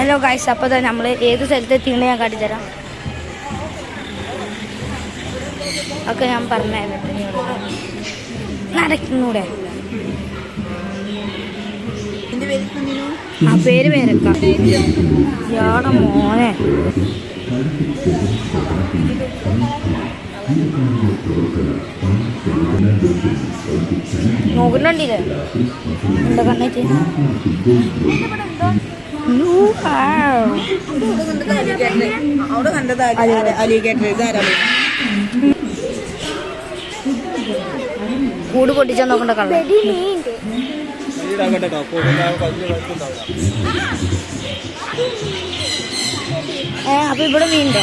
Hello guys അപ്പോൾ തന്നെ നമ്മൾ ഏത് സ്ഥലത്ത് എത്തിയെന്ന് ഞാൻ കാട്ടിത്തരാം ഒക്കെ ഞാൻ പറഞ്ഞായിരുന്നു നടക്കുന്നൂടെ? ആ പേര് പേരക്ക. യാടെ മോനെ. നോക്കുന്നുണ്ടില്ലേ എന്താ കണ്ണേച്ച് അവിടെ കണ്ടത് അലിഗേറ്റർ ഇതാരാ കൂട് പൊട്ടിച്ചാൽ നോക്കണ്ട കള്ള ഏ അപ്പൊ ഇവിടെ മീനുണ്ടോ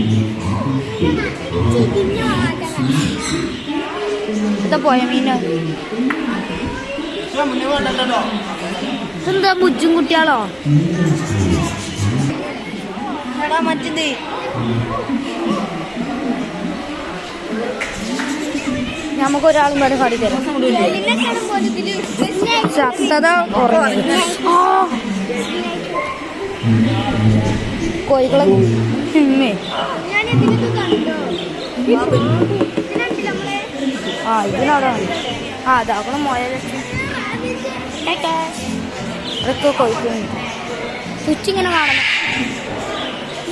എന്താ പോയ മീന് ഇതെന്താ മുജ്ജും കുട്ടിയാളോ എടാ മറ്റത് നമുക്ക് ഒരാളും വരെ കാടി തരാം ശക്തത കുറഞ്ഞു. കോഴികളെ. ആ ഇതിനവിടെ ആ അതാകണം മോയ അതൊക്കെ കോഴിക്കുന്നു സ്വിച്ച് ഇങ്ങനെ കാണണം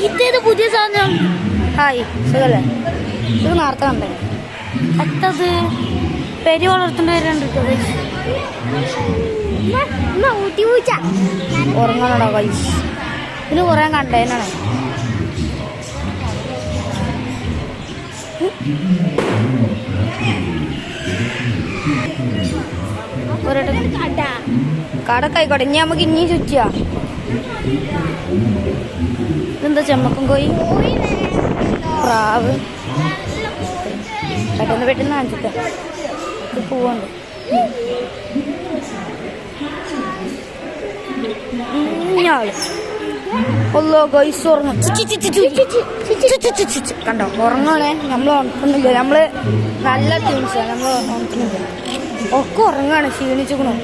ഇതേത് പുതിയ സാധനം. ഹായ് സുഖല്ലേ? ഇത് നേരത്തെ കണ്ടേ. എത്തത്? പെരി വളർത്തേണ്ട വരാണ്ട് ഉറങ്ങാനോടാ കൈസ് ഇതിന് കുറേ കണ്ടേനാണ് കടക്കായിക്കോട്ടെ ഇനി നമുക്ക് ഇനിയും ചുറ്റിയാ. ഇതെന്താ ചെമ്മക്കും കോയി പ്രാവ്. പെട്ടെന്ന് പെട്ടെന്ന് കാണിച്ചിട്ട്. ഇത് പോവാണ്ട്. ഞാൾ ഒല്ലോ ഗൈസ് ഉറങ്ങും കണ്ടോ ഉറങ്ങണേ നമ്മൾ ഉണക്കുന്നില്ല നമ്മൾ നല്ല ടീംസാണ് നമ്മൾ ഉണക്കുന്നില്ല ഒക്കെ ഉറങ്ങാണ് ക്ഷീണിച്ചിക്കണു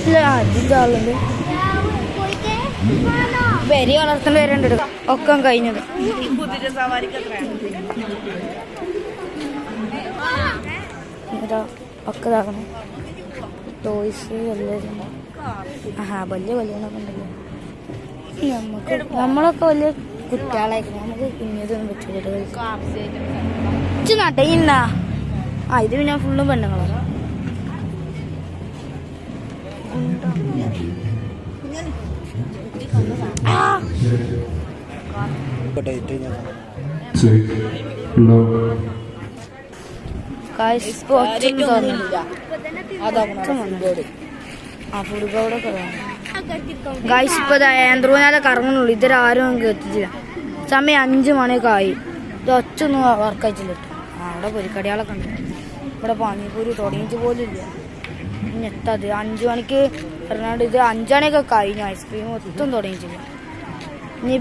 ഇല്ല അധികാളുണ്ട് വരി വളർത്തേണ്ട വരണ്ട് ഒക്കെ കഴിഞ്ഞത് ഒക്കെ ഇതാക്കണം ടോയ്സ് എല്ലാവരും ആഹാ വലിയ വലിയതൊക്കെ ഉണ്ടല്ലോ. നമുക്ക് നമ്മളൊക്കെ വലിയ കുട്ടികളായിരിക്കും. നമുക്ക് കുഞ്ഞതൊന്നും പറ്റില്ല നട്ടയിന്നാ ആ ഇത് പിന്നെ ഫുള്ളും പെണ്ണുങ്ങളാണ് ആ ഇപ്പൊ ഗൈസ് ഇപ്പൊ ആൻഡ്രൂനാലെ കറങ്ങുന്നുള്ളൂ. ഇതുവരെ ആരും നമുക്ക് എത്തിച്ചില്ല. സമയം അഞ്ചു മണിയൊക്കെ ആയി ഇത് ഒച്ചൊന്നും വർക്കായിട്ടില്ല ആ അവിടെ പൊരിക്കടികളൊക്കെ ഉണ്ട്. ഇവിടെ പാനിപൂരി തുടങ്ങിയിട്ട് പോലും ഇല്ല. ഇനി എത്താത് അഞ്ചു മണിക്ക് പറഞ്ഞാണ്ട് ഇത് അഞ്ചു മണിയൊക്കെ കഴിഞ്ഞു. ഐസ്ക്രീം ഒത്തും തുടങ്ങിയിട്ടില്ല. ഇനി